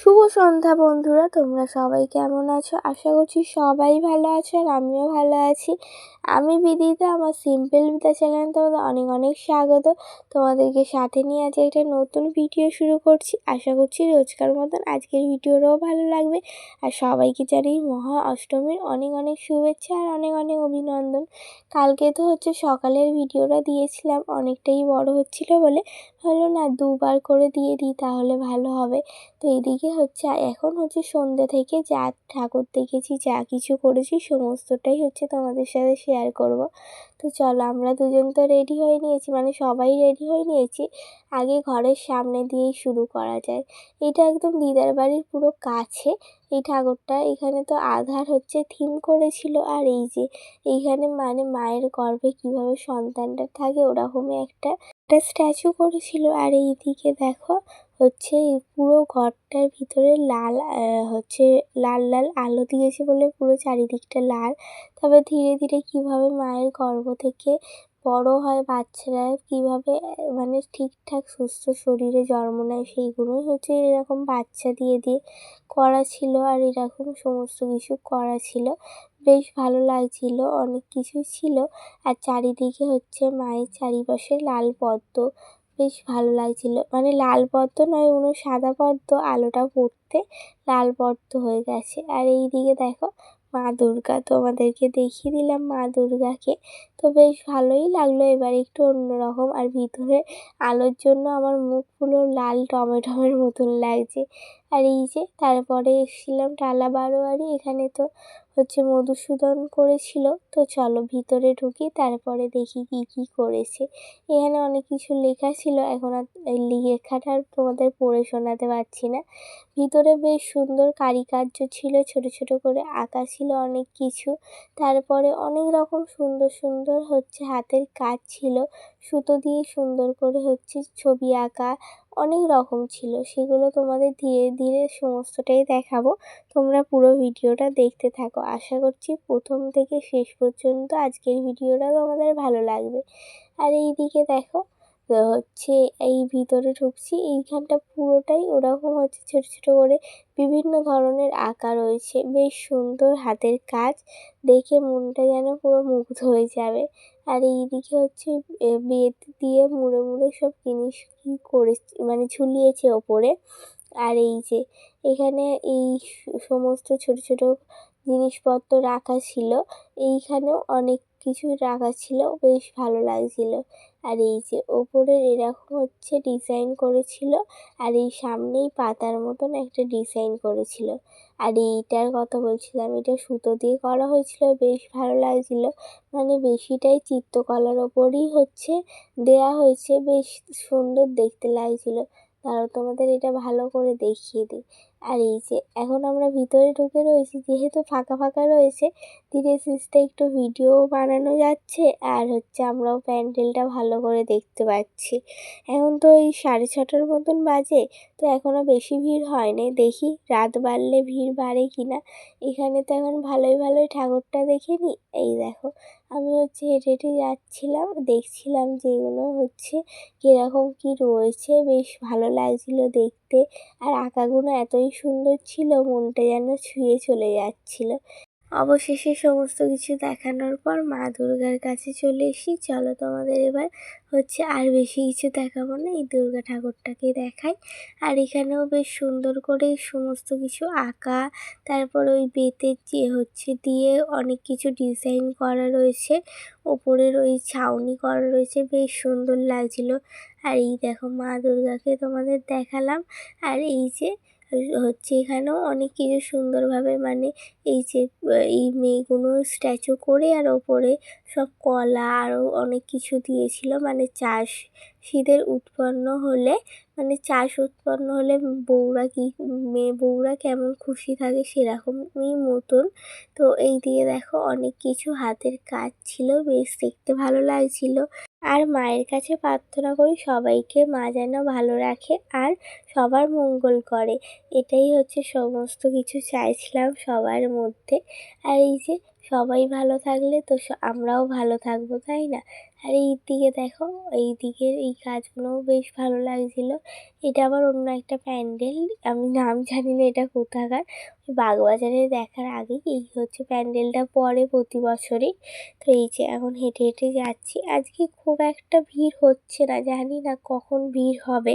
শুভ সন্ধ্যা বন্ধুরা, তোমরা সবাই কেমন আছো? আশা করছি সবাই ভালো আছো আর আমিও ভালো আছি। আমি বিদিতা, আমার সিম্পল বিদা চ্যানেল তোমাদের অনেক অনেক স্বাগত। তোমাদেরকে সাথে নিয়ে আজ একটা নতুন ভিডিও শুরু করছি। আশা করছি রোজকার মতন আজকের ভিডিওটাও ভালো লাগবে। আর সবাইকে জানি মহা অষ্টমীর অনেক অনেক শুভেচ্ছা আর অনেক অনেক অভিনন্দন। কালকে তো হচ্ছে সকালের ভিডিওটা দিয়েছিলাম, অনেকটাই বড় হচ্ছিল বলে। ভালো না দুবার করে দিয়ে দিই, তাহলে ভালো হবে। তো এইদিকে হচ্ছে এখন হচ্ছে সন্ধ্যে থেকে যা ঠাকুর দেখেছি, যা কিছু করেছি, সমস্তটাই হচ্ছে তোমাদের সাথে শেয়ার করব। তো চলো, আমরা দুজন তো রেডি হয়ে নিয়েছি মানে সবাই রেডি হয়ে নিয়েছি। আগে ঘরের সামনে দিয়েই শুরু করা যায়। এটা একদম দিদার বাড়ির পুরো কাছে। এই ঠাকুরটা এখানে তো আধার হচ্ছে থিম করেছিল, আর এই যে এইখানে মানে মায়ের গর্ভে কীভাবে সন্তানটা থাকে, ওরকমই একটা একটা স্ট্যাচু করেছিল। আর এইদিকে দেখো হচ্ছে পুরো ঘরটার ভিতরে লাল হচ্ছে লাল লাল আলো দিয়েছে বলে পুরো চারিদিকটা লাল। তবে ধীরে ধীরে কীভাবে মায়ের গর্ভ থেকে বড় হয় বাচ্চারা, কীভাবে মানে ঠিকঠাক, সুস্থ শরীরে জন্ম নেয় সেইগুলোই হচ্ছে এরকম বাচ্চা দিয়ে দিয়ে করা ছিল আর এরকম সমস্ত কিছু করা ছিল। বেশ ভালো লাগছিল, অনেক কিছুই ছিল। আর চারিদিকে হচ্ছে মায়ের চারিপাশে লাল পদ্ম বেশ ভালো লাগছিল। মানে লাল পদ্ম নয়, উনো সাদা পদ্ম, আলোটা পড়তে লাল পদ্ম হয়ে গেছে। আর এই দিকে দেখো মা দুর্গা, তোমাদেরকে দেখিয়ে দিলাম মা দুর্গাকে। তো বেশ ভালোই লাগল এবার একটু অন্যরকম আর ভিতরে আলোর জন্য আমার মুখগুলো লাল টমেটমের মতন লাগছে। আর এই যে তারপরে এসেছিলাম টালা বারোয়ারি, এখানে তো হচ্ছে মধুসূদন করেছিল। তো চলো ভিতরে ঢুকি, তারপরে দেখি কি কি করেছে। এখানে অনেক কিছু লেখা ছিল, এখন আর লেখাটা তোমাদের পড়ে শোনাতে পারছি না। ভিতরে বেশ সুন্দর কারিকার্য ছিল, ছোট ছোট করে আঁকা ছিল অনেক কিছু। তারপরে অনেক রকম সুন্দর সুন্দর হচ্ছে, হাতের কাজ ছিল। সুতো দিয়ে সুন্দর করে হচ্ছে ছবি আঁকা অনেক রকম ছিল। সেগুলো তোমাদের ধীরে ধীরে সমস্তটাই দেখাবো। তোমরা পুরো ভিডিওটা দেখতে থাকো। আশা করছি প্রথম থেকে শেষ পর্যন্ত আজকের ভিডিওটা তোমাদের ভালো লাগবে। আর এই দিকে দেখো হচ্ছে এই ভিতরে ঢুকছি। এইখানটা পুরোটাই ওরকম হচ্ছে ছোটো ছোটো করে বিভিন্ন ধরনের আঁকা রয়েছে। বেশ সুন্দর হাতের কাজ। দেখে মনটা যেন পুরো মুগ্ধ হয়ে যাবে। আর এইদিকে হচ্ছে বেত দিয়ে মুড়ে মুড়ে সব জিনিস কি করে মানে ঝুলিয়েছে ওপরে। আর এই যে, এখানে এই সমস্ত ছোট ছোট জিনিসপত্র রাখা ছিল। এইখানেও অনেক কিছু রাখা ছিল, বেশ ভালো লাগছিল। আর এই যে ওপরের এরকম হচ্ছে ডিজাইন করেছিল, আর এই সামনেই পাতার মতন একটা ডিজাইন করেছিল। আর এইটার কথা বলছিলাম, এটা সুতো দিয়ে করা হয়েছিল, বেশ ভালো লাগছিল। মানে বেশিটাই চিত্রকলার ওপরই হচ্ছে দেয়া হয়েছে, বেশ সুন্দর দেখতে লাগছিল। তারও তোমাদের এটা ভালো করে দেখিয়ে দিই। আর এই যে, এখন আমরা ভিতরে ঢুকে রয়েছি, যেহেতু ফাঁকা ফাঁকা রয়েছে, ধীরে সিস্টে একটু ভিডিও বানানো যাচ্ছে আর হচ্ছে আমরাও প্যান্ডেলটা ভালো করে দেখতে পাচ্ছি। এখন তো ওই সাড়ে ছটার মতন বাজে তো এখনও বেশি ভিড় হয়নি। দেখি রাত বাড়লে ভিড় বাড়ে কি না এখানে তো এখন ভালোই ভালোই ঠাকুরটা দেখে নিই এই দেখো, আমি হচ্ছে হেঁটে হেঁটে যাচ্ছিলাম, দেখছিলাম যে এগুলো হচ্ছে কীরকম কী রয়েছে। বেশ ভালো লাগছিল দেখতে। আর আঁকাগুলো এতই সুন্দর ছিল, মনটা যেন ছুঁয়ে চলে যাচ্ছিল। অবশেষে সমস্ত কিছু দেখানোর পর মা দুর্গার কাছে চলে এসি, চলো তোমাদের এবার হচ্ছে আর বেশি কিছু দেখাবো না, এই দুর্গা ঠাকুরটাকে দেখাই। আর এখানেও বেশ সুন্দর করে সমস্ত কিছু আঁকা, তারপর ওই বেতের যে হচ্ছে দিয়ে অনেক কিছু ডিজাইন করা রয়েছে, ওপরের ওই ছাউনি করা রয়েছে, বেশ সুন্দর লাগছিল। আর এই দেখো মা দুর্গাকে তোমাদের দেখালাম। আর এই যে হচ্ছে এখানেও অনেক কিছু সুন্দরভাবে মানে এই যে এই মেয়েগুলো স্ট্যাচু করে আর ওপরে সব কলা আরও অনেক কিছু দিয়েছিল। মানে চাষ শীতের উৎপন্ন হলে মানে চাষ উৎপন্ন হলে বউরা কি, মেয়ে বউরা কেমন খুশি থাকে সেরকমই মতন। তো এই দিয়ে দেখো অনেক কিছু হাতের কাজ ছিল, বেশ দেখতে ভালো লাগছিল। আর মায়ের কাছে প্রার্থনা করি সবাইকে মা যেন ভালো রাখে আর সবার মঙ্গল করে। এটাই হচ্ছে সমস্ত কিছু চাইছিলাম সবার মধ্যে। আর এই যে সবাই ভালো থাকলে তো আমরাও ভালো থাকব, তাই না? আর এই দিকে দেখো, এই দিকের এই কাজগুলোও বেশ ভালো লাগছিল। এটা আবার অন্য একটা প্যান্ডেল, আমি নাম জানি না এটা কোথাকার। বাগবাজারে দেখার আগেই এই হচ্ছে প্যান্ডেলটা পরে প্রতি বছরই। তো এই যে এখন হেঁটে হেঁটে যাচ্ছি। আজকে খুব একটা ভিড় হচ্ছে না, জানি না কখন ভিড় হবে।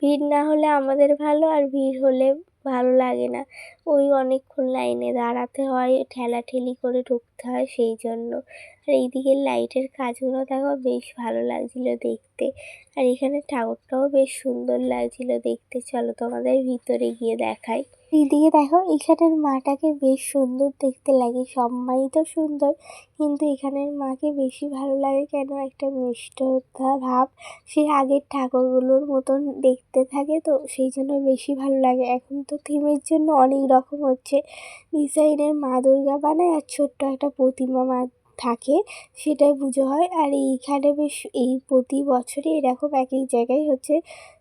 ভিড় না হলে আমাদের ভালো, আর ভিড় হলে ভালো লাগে না। ওই অনেকক্ষণ লাইনে দাঁড়াতে হয় ঠেলা ঠেলি করে ঢুকতে হয় সেই জন্য। আর এই এইদিকে লাইটের কাজগুলো দেখো বেশ ভালো লাগছিল দেখতে। আর এখানে ঠাকুরটাও বেশ সুন্দর লাগছিল দেখতে। চলো তোমাদের ভিতরে গিয়ে দেখাই। এইদিকে দেখো, এখানের মাটাকে বেশ সুন্দর দেখতে লাগে। সবাই তো সুন্দর, কিন্তু এখানের মাকে বেশি ভালো লাগে কেন? একটা মিষ্টতা ভাব। সে আগের ঠাকুরগুলোর মতন দেখতে থাকে, তো সেই জন্য বেশি ভালো লাগে। এখন তো থিমের জন্য অনেক রকম হচ্ছে। ডিজাইনের মা দুর্গা বানায় আর ছোট্ট একটা প্রতিমা মা থাকে, সেটাই পুজো হয়। আর এইখানে বেশ এই প্রতি বছরই এরকম এক এক জায়গায় হচ্ছে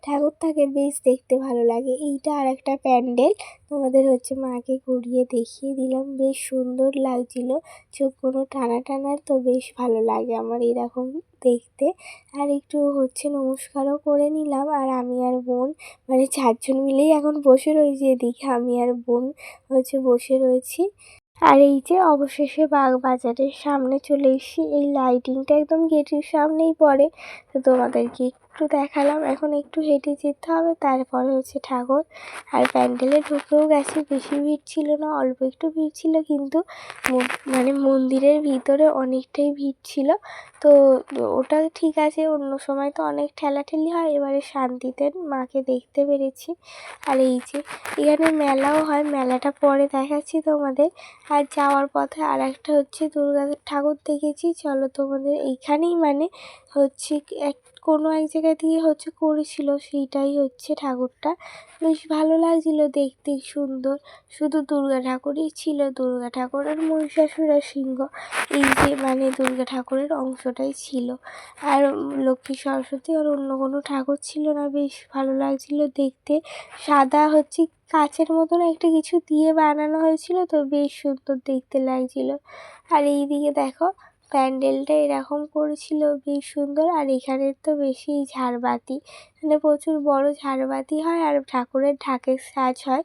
ঠাকুর থাকে, বেশ দেখতে ভালো লাগে। এইটা আর একটা প্যান্ডেল। তোমাদের হচ্ছে মাকে ঘুরিয়ে দেখিয়ে দিলাম। বেশ সুন্দর লাগছিল। কোনো টানা টানার তো বেশ ভালো লাগে আমার এরকম দেখতে। আর একটু হচ্ছে নমস্কারও করে নিলাম। আর আমি আর বোন মানে চারজন মিলেই এখন বসে রয়েছি এদিকে। আমি আর বোন হচ্ছে বসে রয়েছি। আর এই যে অবশেষে বাগবাজারের সামনে চলে এসেছি। এই লাইটিংটা একদম গেটের সামনেই পড়ে। তো তোমাদেরকে একটু দেখালাম। এখন একটু হেঁটে যেতে হবে। তারপরে হচ্ছে ঠাকুর। আর প্যান্ডেলে ঢুকেও গেছে। বেশি ভিড় ছিল না, অল্প একটু ভিড় ছিল, কিন্তু মানে মন্দিরের ভিতরে অনেকটাই ভিড় ছিল। তো ওটা ঠিক আছে, অন্য সময় তো অনেক ঠেলাঠেলি হয়, এবারে শান্তিতে মাকে দেখতে পেরেছি। আর এই যে, এখানে মেলাও হয়, মেলাটা পরে দেখাচ্ছি তোমাদের। আর যাওয়ার পথে আর একটা হচ্ছে দুর্গা ঠাকুর দেখেছি, চলো তোমাদের এইখানেই মানে হচ্ছে এক, কোনো এক জায়গা দিয়ে হচ্ছে করেছিল, সেইটাই হচ্ছে ঠাকুরটা। বেশ ভালো লাগছিল দেখতে, সুন্দর। শুধু দুর্গা ঠাকুরই ছিল, দুর্গা ঠাকুর আর মহিষাসুর সিংহ এই যে মানে দুর্গা ঠাকুরের অংশটাই ছিল। আর লক্ষ্মী সরস্বতী আর অন্য কোনো ঠাকুর ছিল না। বেশ ভালো লাগছিল দেখতে। সাদা হচ্ছে কাচের মতন একটা কিছু দিয়ে বানানো হয়েছিল তো বেশ সুন্দর দেখতে লাগছিল। আর এই দিকে দেখো, প্যান্ডেলটা এরকম করেছিল, বেশ সুন্দর। আর এখানে তো বেশি ঝাড়বাতি। মানে প্রচুর বড় ঝাড়বাতি হয় আর ঠাকুরের ঢাকের সাজ হয়।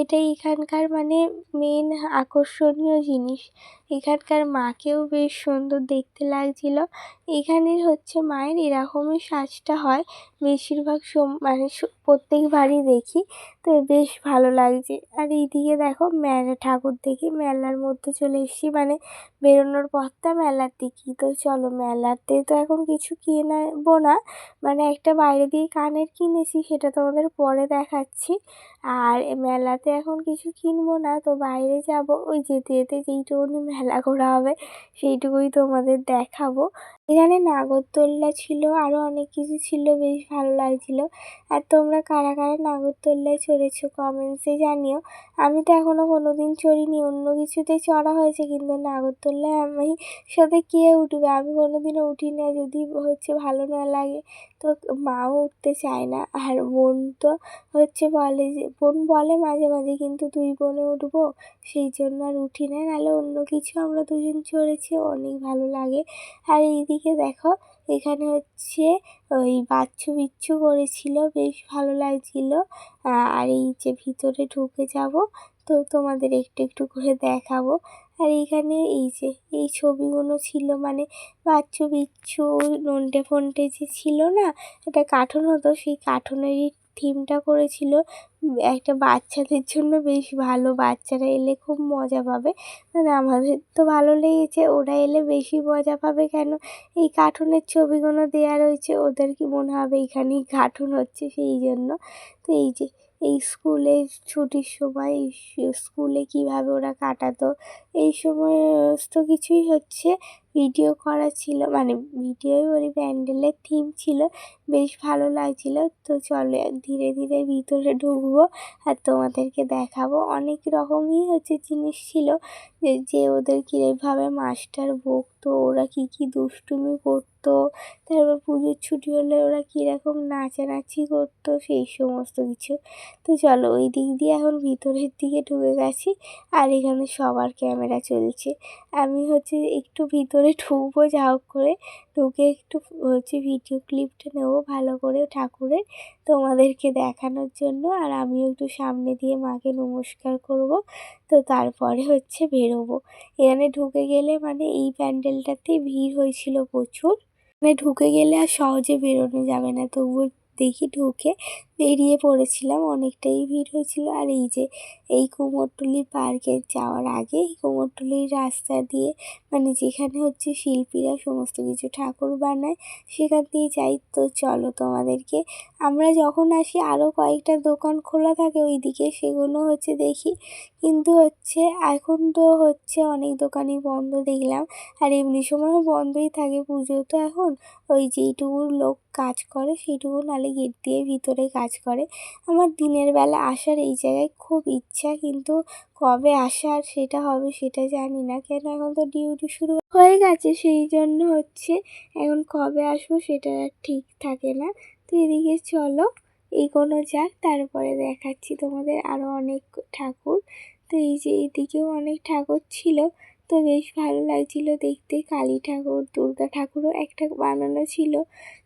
এটাই এখানকার মানে মেন আকর্ষণীয় জিনিস। এখানকার মাকেও বেশ সুন্দর দেখতে লাগছিল। এখানের হচ্ছে মায়ের এরকমই সাজটা হয়। বেশিরভাগ সম মানে প্রত্যেকবারই দেখি তো বেশ ভালো লাগছে। আর এইদিকে দেখো মেলা, ঠাকুর দেখি মেলার মধ্যে চলে এসেছি। মানে বেরোনোর পথটা মেলার দিকেই। তো চলো মেলাতে তো এখন কিছু কিনবো না। মানে একটা বাইরে দিয়ে কানের কিনেছি সেটা তোমাদের পরে দেখাচ্ছি। আর মেলাতে এখন কিছু কিনবো না, তো বাইরে যাব। ওই যেতে যেতে যেইটুকুনি মেলা ঘোরা হবে, সেইটুকুই তোমাদের দেখাবো। এখানে নাগরদোল্লা ছিল আরও অনেক কিছু ছিল, বেশ ভালো লাগছিল। আর তোমরা কারা কারা নাগরদোল্লায় চড়েছো কমেন্টসে জানিও। আমি তো এখনও কোনো দিন চড়িনি, অন্য কিছুতে চড়া হয়েছে, কিন্তু নাগরদোল্লায় আমি সাথে কে উঠবে? আমি কোনো দিনও উঠি না যদি হচ্ছে ভালো না লাগে, তো মাও উঠতে চায় না। আর বোন তো হচ্ছে বলে যে বোন বলে মাঝে মাঝে, কিন্তু দুই বোনে উঠবো? সেই জন্য আর উঠি না। নাহলে অন্য কিছু আমরা দুজন চড়েছি, অনেক ভালো লাগে। আর এইদিকে দেখো, এখানে হচ্ছে ওই বাচ্চু বিচ্ছু করেছিল, বেশ ভালো লাগছিল। আর এই যে ভিতরে ঢুকে যাব, তো তোমাদের একটু একটু করে দেখাবো। আর এইখানে এই যে, এই ছবিগুলো ছিল মানে বাচ্চু বিচ্ছু নন্টে ফন্টে যে ছিল না, এটা কার্টুন হতো, সেই কার্টুনেরই থিমটা করেছিল। একটা বাচ্চাদের জন্য বেশ ভালো বাচ্চারা এলে খুব মজা পাবে। মানে আমাদের তো ভালো লেগেছে, ওরা এলে বেশি মজা পাবে কেন? এই কার্টুনের ছবিগুলো দেওয়া রয়েছে, ওদের কি মনে হবে এখানেই কার্টুন হচ্ছে সেই জন্য? তো এই যে, এই স্কুলে ছুটির সময় স্কুলে কীভাবে ওরা কাটাতো, এই সমস্ত কিছুই হচ্ছে। ভিডিও করা ছিল মানে ভিডিওই বলি প্যান্ডেলের থিম ছিল, বেশ ভালো লাগছিল। তো চলো ধীরে ধীরে ভিতরে ঢুকবো আর তোমাদেরকে দেখাবো। অনেক রকমই হচ্ছে জিনিস ছিল, যে যে ওদের কীভাবে মাস্টার বকতো, ওরা কী কী দুষ্টুমি করতো, তারপর পুজোর ছুটি হলে ওরা কীরকম নাচানাচি করতো, সেই সমস্ত কিছু। তো চলো ওই দিক দিয়ে এখন ভিতরের দিকে ঢুকে গেছি, আর এখানে সবার ক্যামেরা চলছে। আমি হচ্ছে একটু ভিতরে ঢুকবো যা হোক করে ঢুকে একটু হচ্ছে ভিডিও ক্লিপটা নেব ভালো করে ঠাকুরের তোমাদেরকে দেখানোর জন্য। আর আমিও একটু সামনে দিয়ে মাকে নমস্কার করব। তো তারপরে হচ্ছে বেরোবো। এখানে ঢুকে গেলে মানে এই প্যান্ডেলটাতে ভিড় হয়েছিল প্রচুর। মানে ঢুকে গেলে আর সহজে বেরোনো যাবে না। তবুও দেখি ঢুকে বেরিয়ে পড়েছিলাম, অনেকটাই ভিড় হয়েছিল। আর এই যে, এই কুমোরটুলি পার্কে যাওয়ার আগে এই কুমোরটুলির রাস্তা দিয়ে মানে যেখানে হচ্ছে শিল্পীরা সমস্ত কিছু ঠাকুর বানায়, সেখান দিয়ে যাই। তো চলো তোমাদেরকে, আমরা যখন আসি আরও কয়েকটা দোকান খোলা থাকে ওইদিকে, সেগুলো হচ্ছে দেখি। কিন্তু হচ্ছে, এখন তো হচ্ছে অনেক দোকানই বন্ধ দেখলাম। আর এমনি সময়ও বন্ধই থাকে পুজো। তো এখন ওই যেইটুকু লোক কাজ করে, সেইটুকু নালে গেট দিয়ে ভিতরে কাজ করে। আমার দিনের বেলা আসার এই জায়গায় খুব ইচ্ছা, কিন্তু কবে আসার সেটা হবে সেটা জানি না। কেন এখন তো ডিউটি শুরু হয়ে গেছে, সেই জন্য হচ্ছে এখন কবে আসব সেটা ঠিক থাকে না। তো এদিকে চলো, এগোনো যাক, তারপরে দেখাচ্ছি তোমাদের আরও অনেক ঠাকুর। তো এই যে এদিকেও অনেক ঠাকুর ছিল, তো বেশ ভালো লাগছিল দেখতে। কালী ঠাকুর, দুর্গা ঠাকুরও একটা বানানো ছিল।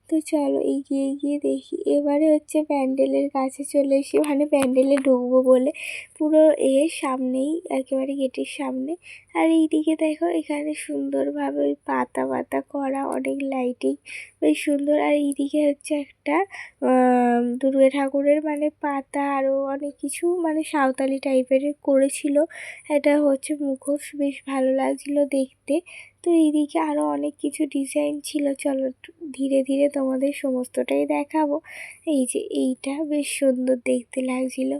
তো চলো এগিয়ে গিয়ে দেখি। এবারে হচ্ছে প্যান্ডেলের কাছে চলে এসে মানে প্যান্ডেলে ঢুকবো বলে পুরো এর সামনেই, একেবারে গেটের সামনে। আর এইদিকে দেখো এখানে সুন্দরভাবে ওই পাতা পাতা করা, অনেক লাইটিং বেশ সুন্দর। আর এইদিকে হচ্ছে একটা দুর্গা ঠাকুরের মানে পাতা আরও অনেক কিছু মানে সাঁওতালি টাইপের করেছিল। এটা হচ্ছে মুখোশ, বেশ ভালো লাগছিল দেখতে। তো এইদিকে আরও অনেক কিছু ডিজাইন ছিল। চলো ধীরে ধীরে তোমাদের সমস্তটাই দেখাবো। এই যে এইটা বেশ সুন্দর দেখতে লাগছিল।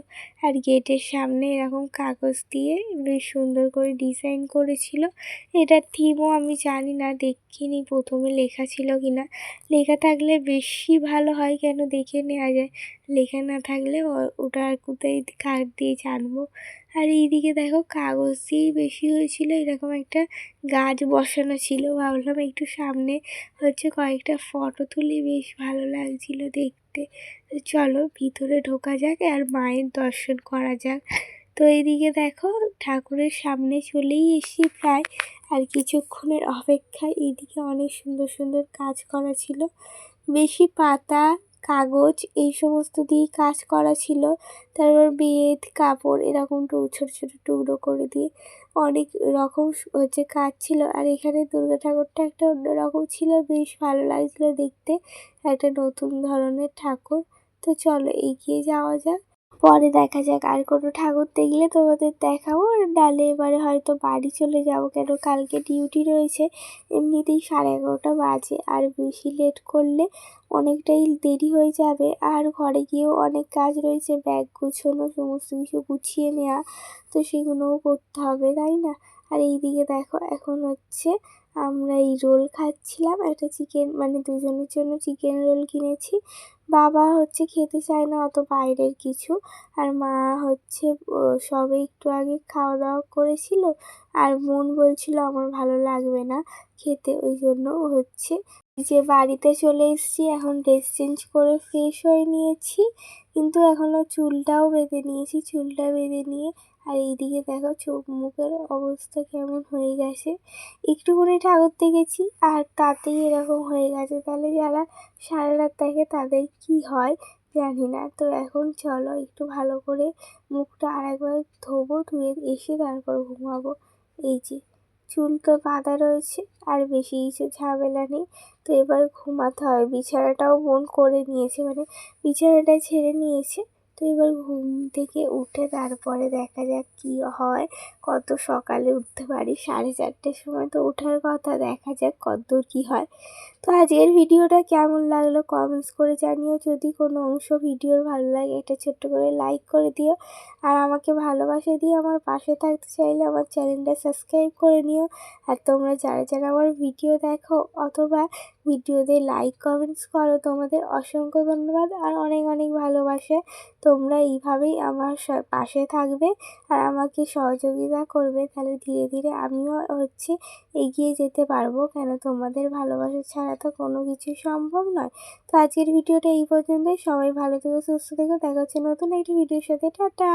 আর গেটের সামনে এরকম কাগজ দিয়ে বেশ সুন্দর করে ডিজাইন করেছিল। এটার থিমও আমি জানি না, দেখিনি প্রথমে লেখা ছিল কি না লেখা থাকলে বেশি ভালো হয় কেন দেখে নেওয়া যায়। লেখা না থাকলে ওটা আর কোথায় কাঠ দিয়ে জানব? আর এইদিকে দেখো কাগজ দিয়েই বেশি হয়েছিল, এরকম একটা গাছ বসানো ছিল। ভাবলাম একটু সামনে হচ্ছে কয়েকটা ফটো তুলি, বেশ ভালো লাগছিল দেখতে। চলো ভিতরে ঢোকা যাক আর মায়ের দর্শন করা যাক। তো এইদিকে দেখো ঠাকুরের সামনে চলেই এসি প্রায়, আর কিছুক্ষণের অপেক্ষায় এইদিকে অনেক সুন্দর সুন্দর কাজ করা ছিল। বেশি পাতা কাগজ, এই সমস্ত দিয়েই কাজ করা ছিল। তারপর বেদ কাপড় এরকম ছোটো ছোটো টুকরো করে দিয়ে অনেক রকম হচ্ছে কাজ ছিল। আর এখানে দুর্গা ঠাকুরটা একটা অন্যরকম ছিল, বেশ ভালো লাগছিল দেখতে। একটা নতুন ধরনের ঠাকুর। তো চলো এগিয়ে যাওয়া যাক। পরে দেখা যাক আর কোনো ঠাকুর দেখলে তোমাদের দেখাবো। আর ডালে এবারে হয়তো বাড়ি চলে যাব কেন? কালকে ডিউটি রয়েছে, এমনিতেই সাড়ে এগারোটা বাজে। আর বেশি লেট করলে অনেকটাই দেরি হয়ে যাবে। আর ঘরে গিয়েও অনেক কাজ রয়েছে, ব্যাগ গুছোনো, সমস্ত কিছু গুছিয়ে নেওয়া। তো সেগুলোও করতে হবে, তাই না? আর এই দিকে দেখো, এখন হচ্ছে আমরা এই রোল খাচ্ছিলাম। একটা চিকেন মানে দুজনের জন্য চিকেন রোল কিনেছি। বাবা হচ্ছে খেতে চায় না অত বাইরের কিছু। আর মা হচ্ছে সবে একটু আগে খাওয়া দাওয়া করেছিল। আর মন বলছিল, আমার ভালো লাগবে না খেতে। ওই জন্য হচ্ছে যে বাড়িতে চলে এসেছি। এখন ড্রেস চেঞ্জ করে ফ্রেশ হয়ে নিয়েছি। কিন্তু এখনও চুলটাও বেঁধে নিয়েছি। চুলটা বেঁধে নিয়ে আর এইদিকে দেখো চোখ মুখের অবস্থা কেমন হয়ে গেছে। একটুখানি ঠাকুর দেখেছি আর তাতেই এরকম হয়ে গেছে। তাহলে যারা সারা রাত দেখে তাদের কি হয় জানি না। তো এখন চলো একটু ভালো করে মুখটা আরেকবার ধোবো, ধুয়ে এসে তারপর ঘুমাবো। এই যে চুল তো বাঁধা রয়েছে আর বেশি কিছু ঝামেলা নেই। তো এবার ঘুমাতে হয় বিছানাটাও বোন করে নিয়েছে মানে বিছানাটা ছেড়ে নিয়েছে। তো এবার ঘুম থেকে উঠে তারপরে দেখা যাক কী হয়। কত সকালে উঠতে পারি? সাড়ে চারটের সময় তো ওঠার কথা, দেখা যাক কতদূর কী হয়। তো আজকের ভিডিওটা কেমন লাগল কমেন্টস করে জানিও। যদি কোনো অংশ ভিডিওর ভালো লাগে, এটা ছোট্ট করে লাইক করে দিও। আর আমাকে ভালোবাসে দিয়ে আমার পাশে থাকতে চাইলে আমার চ্যানেলটা সাবস্ক্রাইব করে নিও। আর তোমরা যারা যারা আমার ভিডিও দেখো অথবা ভিডিওতে লাইক কমেন্টস করো। তোমাদের অসংখ্য ধন্যবাদ আর অনেক অনেক ভালোবাসে। তোমরা এইভাবেই আমার পাশে থাকবে আর আমাকে সহযোগিতা করবে। তাহলে ধীরে ধীরে আমিও হচ্ছে এগিয়ে যেতে পারব। কেন তোমাদের ভালোবাসা ছাড়া তো কোনো কিছু সম্ভব নয়। তো আজকের ভিডিওটা এই পর্যন্তই। সবাই ভালো থেকো, সুস্থ থেকো। দেখা হচ্ছে নতুন একটি ভিডিওর সাথে। টাটা!